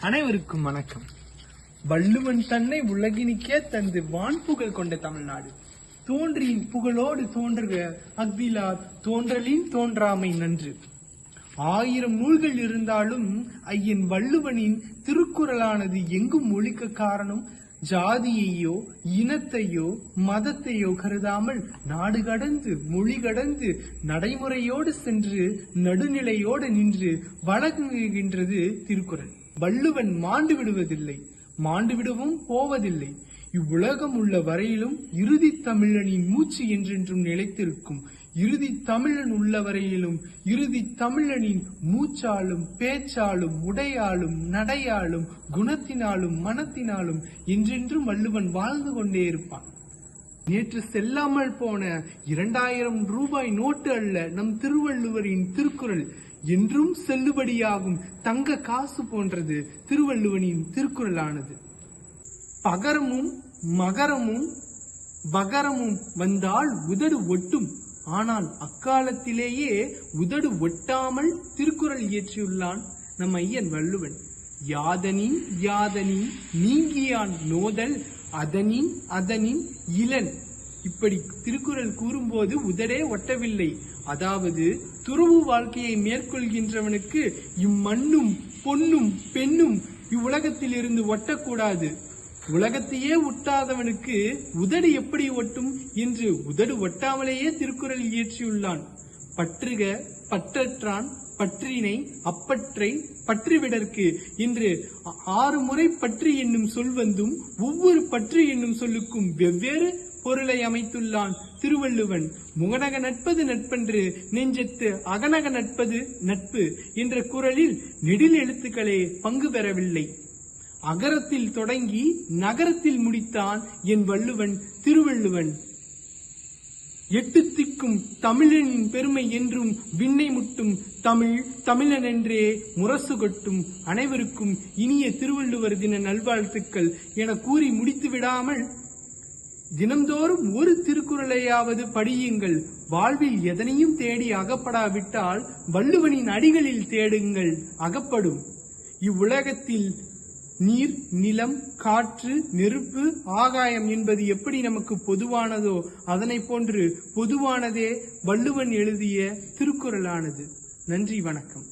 அனைவருக்கும் வணக்கம். வள்ளுவன் தன்னை உலகினிக்கே தந்து வான்புகழ் கொண்ட தமிழ்நாடு. தோன்றியின் புகழோடு தோன்றுக அக்பிலா தோன்றலின் தோன்றாமை நன்று. ஆயிரம் நூல்கள் இருந்தாலும் ஐயன் வள்ளுவனின் திருக்குறளானது எங்கும் ஒழிக்க காரணம் ஜாதியையோ இனத்தையோ மதத்தையோ கருதாமல் நாடு கடந்து மொழி கடந்து நடைமுறையோடு சென்று நடுநிலையோடு நின்று வழங்குகின்றது திருக்குறள். வள்ளுவன் மாண்டு விடுவதில்லை மாண்டு விடவும் போவதில்லை. இவ்வுலகம் உள்ள வரையிலும் இறுதி தமிழனின் மூச்சு என்றென்றும் நிலைத்திருக்கும். இறுதி தமிழன் உள்ள வரையிலும் இறுதி தமிழனின் மூச்சாலும் பேச்சாலும் உடையாலும் நடையாலும் குணத்தினாலும் மனத்தினாலும் என்றென்றும் வள்ளுவன் வாழ்ந்து கொண்டே இருப்பான். நேற்று செல்லாமல் போன இரண்டாயிரம் ரூபாய் நோட்டு அல்ல நம் திருவள்ளுவரின் திருக்குறள். என்றும் செல்லுபடியாகும் தங்க காசு போன்றது திருவள்ளுவனின் திருக்குறளானது. பகரமும் மகரமும் பகரமும் வந்தால் உதடு ஒட்டும். ஆனால் அக்காலத்திலேயே உதடு ஒட்டாமல் திருக்குறள் இயற்றியுள்ளான் நம் ஐயன் வள்ளுவன். யாதனின் யாதனின் நீங்கியான் நோதல் அதனின் அதனின் இளன் இப்படி திருக்குறள் கூறும்போது உதடே ஒட்டவில்லை. அதாவது துறவு வாழ்க்கையை மேற்கொள்கின்றவனுக்கு இம்மண்ணும் பொன்னும் பெண்ணும் இவ்வுலகத்தில் இருந்து ஒட்டக்கூடாது. உலகத்தையே ஒட்டாதவனுக்கு உதடு எப்படி ஒட்டும் என்று உதடு ஒட்டாமலேயே திருக்குறள் இயற்றியுள்ளான். பற்றுக பற்றற்றான் பற்றினை அப்பற்றை பற்றிவிடற்கு என்று ஆறு முறை பற்றி என்னும் சொல் வந்தும் ஒவ்வொரு பற்றி என்னும் சொல்லுக்கும் வெவ்வேறு பொருளை அமைத்துள்ளான். திருவள்ளுவன் முகநக நட்பது நட்பன்று நெஞ்சத்து அகநக நட்பது நட்பு என்ற குரலில் நெடில் எழுத்துக்களே பங்கு பெறவில்லை. அகரத்தில் தொடங்கி நகரத்தில் முடித்தான் என் வள்ளுவன் திருவள்ளுவன். எட்டு திக்கும் தமிழனின் பெருமை என்றும் விண்ணை முட்டும் தமிழ் தமிழன் என்றே முரசு கொட்டும் அனைவருக்கும் இனிய திருவள்ளுவர் தின நல்வாழ்த்துக்கள் என கூறி முடித்து விடாமல் தினந்தோறும் ஒரு திருக்குறளையாவது படியுங்கள். வாழ்வில் எதனையும் தேடி அகப்படாவிட்டால் வள்ளுவனின் அடிகளில் தேடுங்கள் அகப்படும். இவ்வுலகத்தில் நீர் நிலம் காற்று நெருப்பு ஆகாயம் என்பது எப்படி நமக்கு பொதுவானதோ அதனை போன்று பொதுவானதே வள்ளுவன் எழுதிய திருக்குறளானது. நன்றி வணக்கம்.